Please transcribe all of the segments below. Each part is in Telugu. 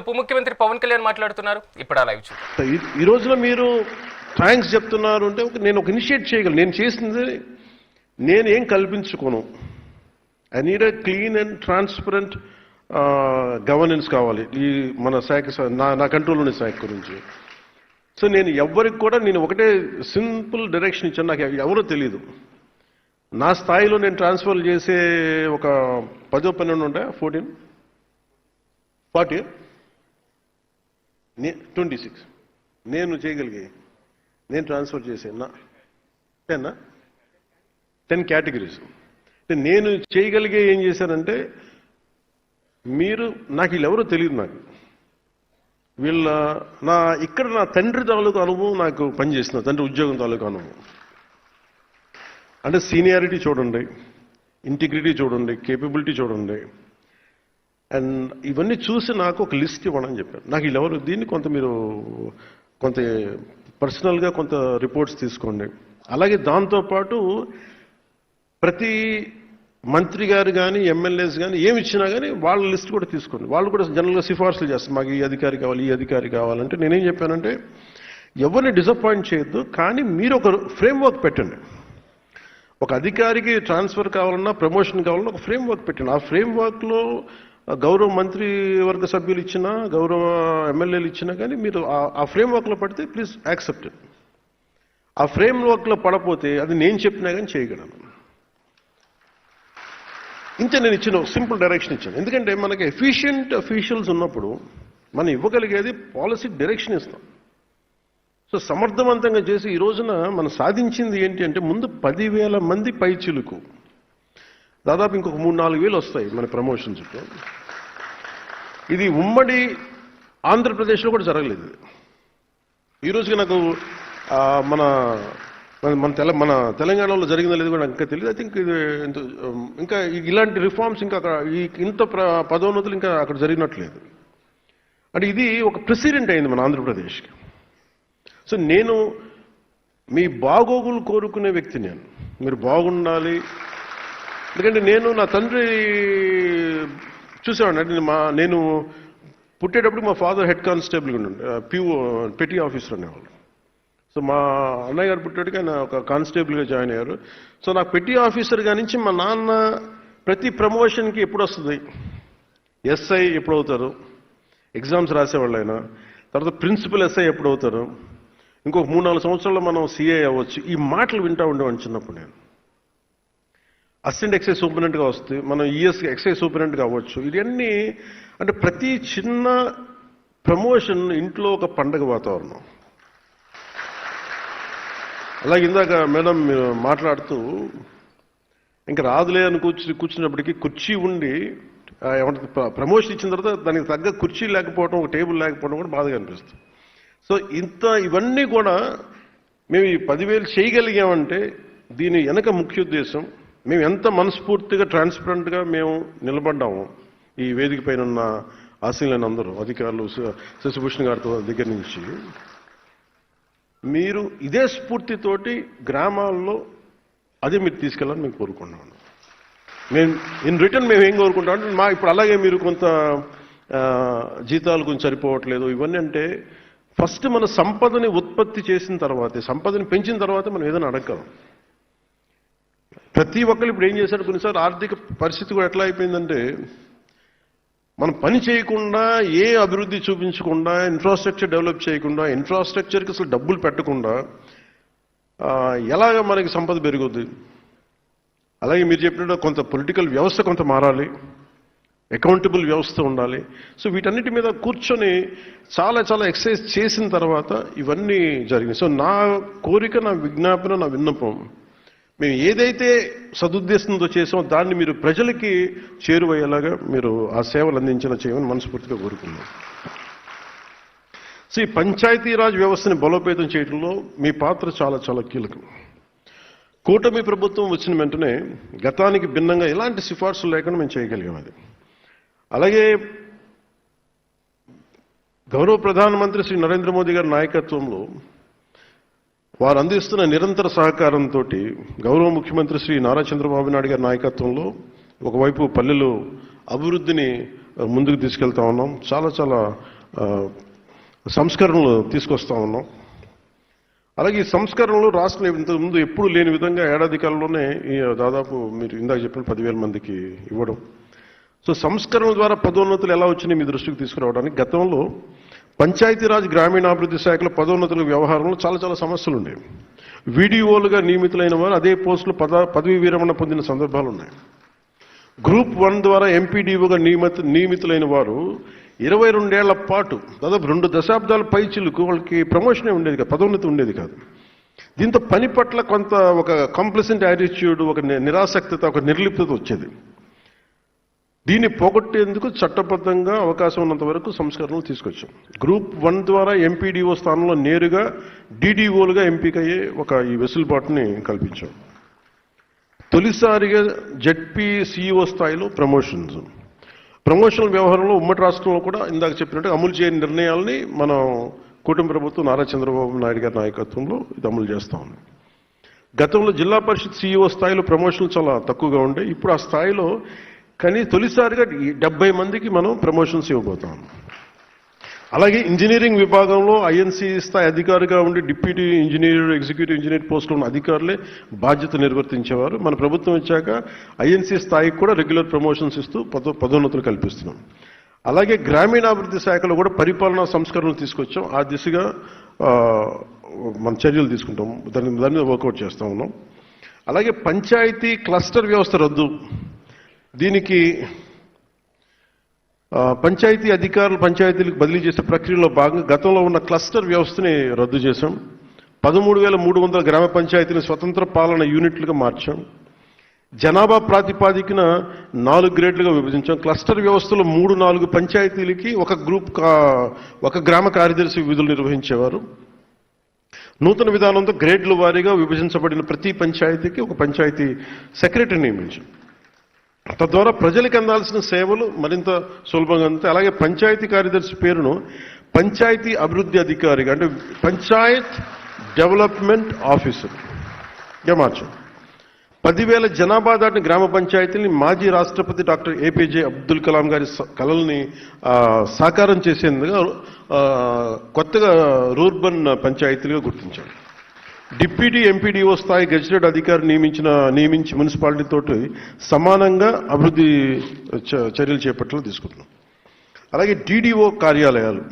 ఉప ముఖ్యమంత్రి పవన్ కళ్యాణ్ మాట్లాడుతున్నారు. ఇప్పుడు అలా చూద్దాం. ఈ- రోజులో మీరు థ్యాంక్స్ చెప్తున్నారు అంటే నేను ఒక ఇనిషియేట్ చేయగలను. నేను చేసింది నేను ఏం కల్పించుకోను. I need a clean and transparent governance కావాలి. ఈ మన శాఖ నా నా కంట్రోల్లోని శాఖ గురించి. సో నేను ఎవరికి కూడా నేను ఒకటే సింపుల్ డైరెక్షన్ ఇచ్చాను. నాకు ఎవరో తెలియదు నా స్థాయిలో నేను ట్రాన్స్ఫర్ చేసే ఒక పదో పన్నెండు ఉంటాయా? ఫోర్టీన్? ఫార్టీ? నే ట్వంటీ సిక్స్ నేను చేయగలిగే నేను ట్రాన్స్ఫర్ చేసే టెన్ టెన్ కేటగిరీస్ నేను చేయగలిగే ఏం చేశానంటే మీరు నాకు వీళ్ళెవరో తెలియదు నాకు. వీళ్ళ నా ఇక్కడ నా తండ్రి తాలూకు అనుభవం నాకు పనిచేసిన తండ్రి ఉద్యోగం తాలూకు అనుభవం. అంటే సీనియారిటీ చూడండి ఇంటిగ్రిటీ చూడండి కేపబిలిటీ చూడండి. అండ్ ఇవన్నీ చూసి నాకు ఒక లిస్ట్ ఇవ్వడం చెప్పారు నాకు వీళ్ళెవరు? దీన్ని కొంత మీరు కొంత పర్సనల్గా కొంత రిపోర్ట్స్ తీసుకోండి. అలాగే దాంతోపాటు ప్రతి మంత్రి గారు కానీ ఎమ్మెల్యేస్ కానీ ఏమి ఇచ్చినా కానీ వాళ్ళ లిస్ట్ కూడా తీసుకోండి. వాళ్ళు కూడా జనరల్గా సిఫార్సులు చేస్తారు. మాకు ఈ అధికారి కావాలి ఈ అధికారి కావాలంటే నేనేం చెప్పానంటే ఎవరిని డిసప్పాయింట్ చేయొద్దు కానీ మీరు ఒక ఫ్రేమ్వర్క్ పెట్టండి. ఒక అధికారికి ట్రాన్స్ఫర్ కావాలన్నా ప్రమోషన్ కావాలన్నా ఒక ఫ్రేమ్ వర్క్ పెట్టండి. ఆ ఫ్రేమ్ వర్క్లో గౌరవ మంత్రి వర్గ సభ్యులు ఇచ్చినా గౌరవ ఎమ్మెల్యేలు ఇచ్చినా కానీ మీరు ఆ- ఆ ఫ్రేమ్ వర్క్లో పడితే ప్లీజ్ యాక్సెప్ట్ ఆ ఫ్రేమ్ వర్క్లో పడపోతే అది నేను చెప్పినా కానీ చేయగలను. ఇంతే నేను ఇచ్చిన సింపుల్ డైరెక్షన్ ఇచ్చాను. ఎందుకంటే మనకి ఎఫిషియంట్ అఫీషియల్స్ ఉన్నప్పుడు మనం ఇవ్వగలిగేది పాలసీ డైరెక్షన్ ఇస్తాం. సో సమర్థవంతంగా చేసి ఈ రోజున మనం సాధించింది ఏంటి అంటే ముందు పదివేల మంది పైచిలుకు దాదాపు ఇంకొక మూడు నాలుగు వేలు వస్తాయి మన ప్రమోషన్ చుట్టూ. ఇది ఉమ్మడి ఆంధ్రప్రదేశ్లో కూడా జరగలేదు. ఈరోజుకి నాకు మన మన- తెల మన తెలంగాణలో జరిగిందో లేదు కూడా నాకు ఇంకా తెలియదు ఐ థింక్ ఇది ఇంకా ఇలాంటి రిఫార్మ్స్ ఇంకా అక్కడ ఈ ఇంత పదోన్నతులు ఇంకా అక్కడ జరిగినట్లేదు. అంటే ఇది ఒక ప్రెసిడెంట్ అయింది మన ఆంధ్రప్రదేశ్కి. సో నేను మీ బాగోగులు కోరుకునే వ్యక్తి నేను. మీరు బాగుండాలి ఎందుకంటే నేను నా తండ్రి చూసేవాడిని. అంటే మా నేను పుట్టేటప్పుడు మా ఫాదర్ హెడ్ కానిస్టేబుల్గా ఉండే ప్యూ పెట్టి ఆఫీసర్ అనేవాళ్ళు. సో మా అన్నయ్య గారు పుట్టేటికి ఆయన ఒక కానిస్టేబుల్గా జాయిన్ అయ్యారు. సో నాకు పెట్టి ఆఫీసర్గా నుంచి మా నాన్న ప్రతి ప్రమోషన్కి ఎప్పుడు వస్తుంది? ఎస్ఐ ఎప్పుడు అవుతారు? ఎగ్జామ్స్ రాసేవాళ్ళు ఆయన తర్వాత ప్రిన్సిపల్ ఎస్ఐ ఎప్పుడు అవుతారు? ఇంకొక మూడు నాలుగు సంవత్సరాల్లో మనం సిఐ అవ్వచ్చు. ఈ మాటలు వింటా ఉండేవాడిని చిన్నప్పుడు నేను. అసిస్టెంట్ ఎక్సైజ్ సూపరింటెంట్గా వస్తే మనం ఈఎస్ ఎక్సైజ్ సూపరింటెంట్గా అవ్వచ్చు. ఇవన్నీ అంటే ప్రతి చిన్న ప్రమోషన్ ఇంట్లో ఒక పండగ వాతావరణం. అలాగే ఇందాక మేడం మీరు మాట్లాడుతూ ఇంకా రాదులే అని కూర్చుని కూర్చున్నప్పటికీ కుర్చీ ఉండి ఏమంటే ప్ర- ప్రమోషన్ ఇచ్చిన తర్వాత దానికి తగ్గ కుర్చీ లేకపోవడం ఒక టేబుల్ లేకపోవడం కూడా బాధగా అనిపిస్తుంది. సో ఇంత ఇవన్నీ కూడా మేము ఈ పదివేలు చేయగలిగామంటే దీని వెనక ముఖ్య ఉద్దేశం మేము ఎంత మనస్ఫూర్తిగా ట్రాన్స్పరెంట్గా మేము నిలబడ్డాము ఈ వేదిక పైన ఉన్న ఆశీలైన అందరూ అధికారులు శశిభూషణ్ గారితో దగ్గర నుంచి మీరు ఇదే స్ఫూర్తితోటి గ్రామాల్లో అదే మీరు తీసుకెళ్ళాలని మేము కోరుకుంటున్నాను. మేము ఇన్ రిటర్న్ మేము ఏం కోరుకుంటాం మా ఇప్పుడు అలాగే మీరు కొంత జీతాలు కొంచెం సరిపోవట్లేదు. ఇవన్నీ అంటే ఫస్ట్ మన సంపదని ఉత్పత్తి చేసిన తర్వాత సంపదని పెంచిన తర్వాత మనం ఏదైనా అడగలం ప్రతి ఒక్కరు ఇప్పుడు ఏం చేశారు కొన్నిసార్లు ఆర్థిక పరిస్థితి కూడా ఎట్లా అయిపోయిందంటే మనం పని చేయకుండా ఏ అభివృద్ధి చూపించకుండా ఇన్ఫ్రాస్ట్రక్చర్ డెవలప్ చేయకుండా ఇన్ఫ్రాస్ట్రక్చర్కి అసలు డబ్బులు పెట్టకుండా ఎలాగ మనకి సంపద పెరుగుద్ది? అలాగే మీరు చెప్పినట్టు కొంత పొలిటికల్ వ్యవస్థ కొంత మారాలి. అకౌంటబుల్ వ్యవస్థ ఉండాలి. సో వీటన్నిటి మీద కూర్చొని చాలా చాలా ఎక్సర్సైజ్ చేసిన తర్వాత ఇవన్నీ జరిగినాయి. సో నా కోరిక నా విజ్ఞాపన నా విన్నపం మేము ఏదైతే సదుద్దేశంతో చేసామో దాన్ని మీరు ప్రజలకి చేరువయ్యేలాగా మీరు ఆ సేవలు అందించిన చేయమని మనస్ఫూర్తిగా కోరుకున్నాం సో ఈ పంచాయతీరాజ్ వ్యవస్థని బలోపేతం చేయడంలో మీ పాత్ర చాలా చాలా కీలకం. కూటమి ప్రభుత్వం వచ్చిన వెంటనే గతానికి భిన్నంగా ఎలాంటి సిఫార్సులు లేకుండా మేము చేయగలిగాం అది. అలాగే గౌరవ ప్రధానమంత్రి శ్రీ నరేంద్ర మోదీ గారి నాయకత్వంలో వారు అందిస్తున్న నిరంతర సహకారంతో గౌరవ ముఖ్యమంత్రి శ్రీ నారా చంద్రబాబు నాయుడు గారి నాయకత్వంలో ఒకవైపు పల్లెలు అభివృద్ధిని ముందుకు తీసుకెళ్తా ఉన్నాం. చాలా చాలా సంస్కరణలు తీసుకొస్తా ఉన్నాం. అలాగే ఈ సంస్కరణలు రాష్ట్రంలో ఇంతకు ముందు ఎప్పుడు లేని విధంగా ఏడాది కాలంలోనే ఈ దాదాపు మీరు ఇందాక చెప్పిన పదివేల మందికి ఇవ్వడం. సో సంస్కరణల ద్వారా పదోన్నతులు ఎలా వచ్చినాయి మీ దృష్టికి తీసుకురావడానికి గతంలో పంచాయతీరాజ్ గ్రామీణాభివృద్ధి శాఖలో పదోన్నతుల వ్యవహారంలో చాలా చాలా సమస్యలు ఉండేవి వీడియోలుగా నియమితులైన వారు అదే పోస్టులు పద పదవి విరమణ పొందిన సందర్భాలు ఉన్నాయి గ్రూప్ వన్ ద్వారా ఎంపీడీఓగా నియమిత నియమితులైన వారు ఇరవై రెండేళ్ళ పాటు దాదాపు రెండు దశాబ్దాల పైచిలకు వాళ్ళకి ప్రమోషనే ఉండేది కాదు పదోన్నతి ఉండేది కాదు. దీంతో పని పట్ల కొంత ఒక కంప్లసెంట్ యాటిట్యూడ్ ఒక నిరాసక్తత ఒక నిర్లిప్తత వచ్చేది. దీన్ని పోగొట్టేందుకు చట్టబద్ధంగా అవకాశం ఉన్నంత వరకు సంస్కరణలు తీసుకొచ్చాం. గ్రూప్ వన్ ద్వారా ఎంపీడీఓ స్థానంలో నేరుగా డీడీఓలుగా ఎంపికయ్యే ఒక ఈ వెసులుబాటుని కల్పించాం. తొలిసారిగా జెడ్పీ సీఈఓ స్థాయిలో ప్రమోషన్స్. ప్రమోషనల్ వ్యవహారంలో ఉమ్మడి రాష్ట్రంలో కూడా ఇందాక చెప్పినట్టు అమలు చేయని నిర్ణయాల్ని మనం కుటుంబ ప్రభుత్వం నారా చంద్రబాబు నాయుడు గారి నాయకత్వంలో ఇది అమలు చేస్తా ఉంది. గతంలో జిల్లా పరిషత్ సీఈఓ స్థాయిలో ప్రమోషన్లు చాలా తక్కువగా ఉండే. ఇప్పుడు ఆ స్థాయిలో కానీ తొలిసారిగా డెబ్బై మందికి మనం ప్రమోషన్స్ ఇవ్వబోతాం. అలాగే ఇంజనీరింగ్ విభాగంలో ఐఎన్సీ స్థాయి అధికారిగా ఉండి డిప్యూటీ ఇంజనీర్ ఎగ్జిక్యూటివ్ ఇంజనీర్ పోస్టులో ఉన్న అధికారులే బాధ్యత నిర్వర్తించేవారు. మన ప్రభుత్వం వచ్చాక ఐఎన్సీ స్థాయికి కూడా రెగ్యులర్ ప్రమోషన్స్ ఇస్తూ పదో పదోన్నతులు కల్పిస్తున్నాం. అలాగే గ్రామీణాభివృద్ధి శాఖలో కూడా పరిపాలనా సంస్కరణలు తీసుకొచ్చాం. ఆ దిశగా మన చర్యలు తీసుకుంటాం. దాని దాని మీద వర్కౌట్ చేస్తా ఉన్నాం. అలాగే పంచాయతీ క్లస్టర్ వ్యవస్థ రద్దు. దీనికి పంచాయతీ అధికారులు పంచాయతీలకు బదిలీ చేసే ప్రక్రియలో భాగంగా గతంలో ఉన్న క్లస్టర్ వ్యవస్థని రద్దు చేశాం. పదమూడు వేల మూడు వందల గ్రామ పంచాయతీని స్వతంత్ర పాలన యూనిట్లుగా మార్చాం. జనాభా ప్రాతిపాదికన నాలుగు గ్రేడ్లుగా విభజించాం. క్లస్టర్ వ్యవస్థలో మూడు నాలుగు పంచాయతీలకి ఒక గ్రూప్ కా- ఒక గ్రామ కార్యదర్శి విధులు నిర్వహించేవారు. నూతన విధానంతో గ్రేడ్ల వారీగా విభజించబడిన ప్రతి పంచాయతీకి ఒక పంచాయతీ సెక్రటరీ నియమించాం. తద్వారా ప్రజలకు అందాల్సిన సేవలు మరింత సులభంగా అందుతాయి అలాగే పంచాయతీ కార్యదర్శి పేరును పంచాయతీ అభివృద్ధి అధికారిగా అంటే పంచాయత్ డెవలప్మెంట్ ఆఫీసర్గా మార్చాం పదివేల జనాభా దాటిన గ్రామ పంచాయతీని మాజీ రాష్ట్రపతి డాక్టర్ ఏపీజే అబ్దుల్ కలాం గారి స- కలల్ని సాకారం చేసేందుకు కొత్తగా రూర్బన్ పంచాయతీలుగా గుర్తించారు. డిప్యూటీ ఎంపీడీఓ స్థాయి గెజిటెడ్ అధికారి నియమించిన నియమించి మున్సిపాలిటీతో సమానంగా అభివృద్ధి చ- చర్యలు చేపట్టలు తీసుకుంటున్నాం. అలాగే డీడీఓ కార్యాలయాలు.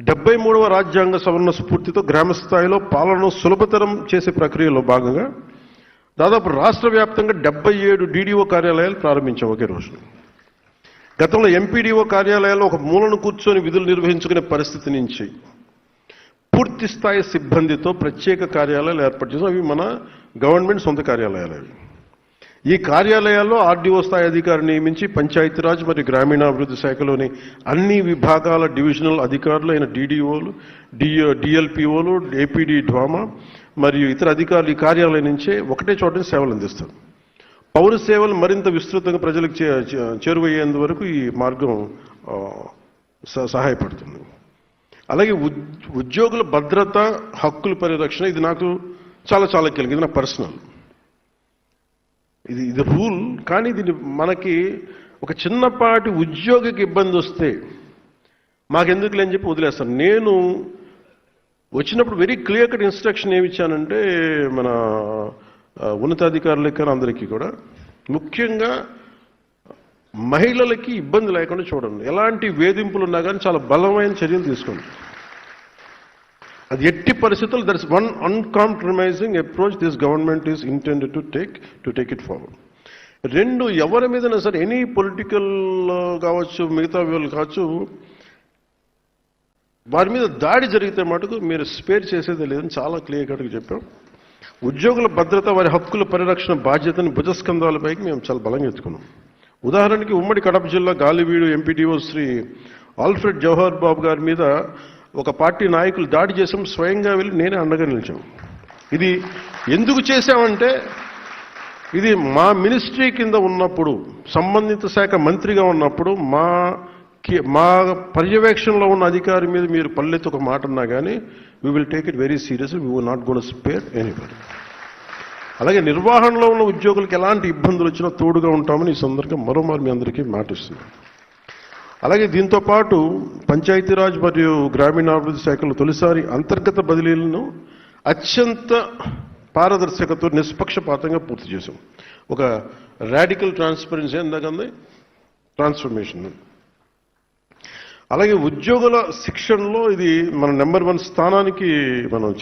డెబ్బై మూడవ రాజ్యాంగ సవరణ స్ఫూర్తితో గ్రామ స్థాయిలో పాలనను సులభతరం చేసే ప్రక్రియలో భాగంగా దాదాపు రాష్ట్ర వ్యాప్తంగా డెబ్బై ఏడు డీడీఓ కార్యాలయాలు ప్రారంభించాం ఒకే రోజు గతంలో ఎంపీడీఓ కార్యాలయాల్లో ఒక మూలను కూర్చొని విధులు నిర్వహించుకునే పరిస్థితి నుంచి పూర్తి స్థాయి సిబ్బందితో ప్రత్యేక కార్యాలయాలు ఏర్పాటు చేసాం అవి మన గవర్నమెంట్ సొంత కార్యాలయాలు అవి. ఈ కార్యాలయాల్లో ఆర్డీఓ స్థాయి అధికారిని నియమించి పంచాయతీరాజ్ మరియు గ్రామీణాభివృద్ధి శాఖలోని అన్ని విభాగాల డివిజనల్ అధికారులు అయిన డీడీఓలు డిఓ డిఎల్పిఓలు ఏపీడీ డ్వామా మరియు ఇతర అధికారులు ఈ కార్యాలయం నుంచే ఒకటే చోట సేవలు అందిస్తారు. పౌర సేవలు మరింత విస్తృతంగా ప్రజలకు చే- చేరువయ్యేందు వరకు ఈ మార్గం స- సహాయపడుతుంది. అలాగే ఉద్- ఉద్యోగుల భద్రత హక్కుల పరిరక్షణ ఇది నాకు చాలా చాలా కీలకం. ఇది నా పర్సనల్. ఇది ఇది రూల్. కానీ దీన్ని మనకి ఒక చిన్నపాటి ఉద్యోగికి ఇబ్బంది వస్తే మాకెందుకు లేని చెప్పి వదిలేస్తాను నేను వచ్చినప్పుడు వెరీ క్లియర్ కట్ ఇన్స్ట్రక్షన్ ఏమి ఇచ్చానంటే మన ఉన్నతాధికారులకి కానీ అందరికీ కూడా ముఖ్యంగా మహిళలకి ఇబ్బంది లేకుండా చూడండి. ఎలాంటి వేధింపులు ఉన్నా కానీ చాలా బలమైన చర్యలు తీసుకోండి. అది ఎట్టి పరిస్థితులు there is one uncompromising approach this government is intended to take to take it forward. రెండు ఎవరి మీదైనా సరే ఎనీ పొలిటికల్ కావచ్చు మిగతా వాళ్ళు కావచ్చు వారి మీద దాడి జరిగితే మటుకు మీరు స్పేర్ చేసేది లేదని చాలా క్లియర్ కట్గా చెప్పాం. ఉద్యోగుల భద్రత వారి హక్కుల పరిరక్షణ బాధ్యతను భుజస్కంధాలపైకి మేము చాలా బలంగా ఎత్తుకున్నాం. ఉదాహరణకి ఉమ్మడి కడప జిల్లా గాలివీడు ఎంపీడీఓ శ్రీ ఆల్ఫ్రెడ్ జవహర్ బాబు గారి మీద ఒక పార్టీ నాయకులు దాడి చేసాం స్వయంగా వెళ్ళి నేనే అండగా నిలిచాం. ఇది ఎందుకు చేశామంటే ఇది మా మినిస్ట్రీ కింద ఉన్నప్పుడు సంబంధిత శాఖ మంత్రిగా ఉన్నప్పుడు మా మా పర్యవేక్షణలో ఉన్న అధికారి మీద మీరు పల్లెత్తు ఒక మాట అన్నా కానీ we will take it very serious we will not gonna spare anybody అలాగే నిర్వహణలో ఉన్న ఉద్యోగులకు ఎలాంటి ఇబ్బందులు వచ్చినా తోడుగా ఉంటామని ఈ సందర్భంగా మరోమారు మీ అందరికీ మాటిస్తుంది అలాగే దీంతో పాటు పంచాయతీరాజ్ మరియు గ్రామీణాభివృద్ధి శాఖలు తొలిసారి అంతర్గత బదిలీలను అత్యంత పారదర్శకతో నిష్పక్షపాతంగా పూర్తి చేశాం. ఒక రాడికల్ ట్రాన్స్పరెన్సీ ఎందాకంది ట్రాన్స్ఫర్మేషన్. అలాగే ఉద్యోగుల శిక్షణలో ఇది మన నెంబర్ వన్ స్థానానికి మనం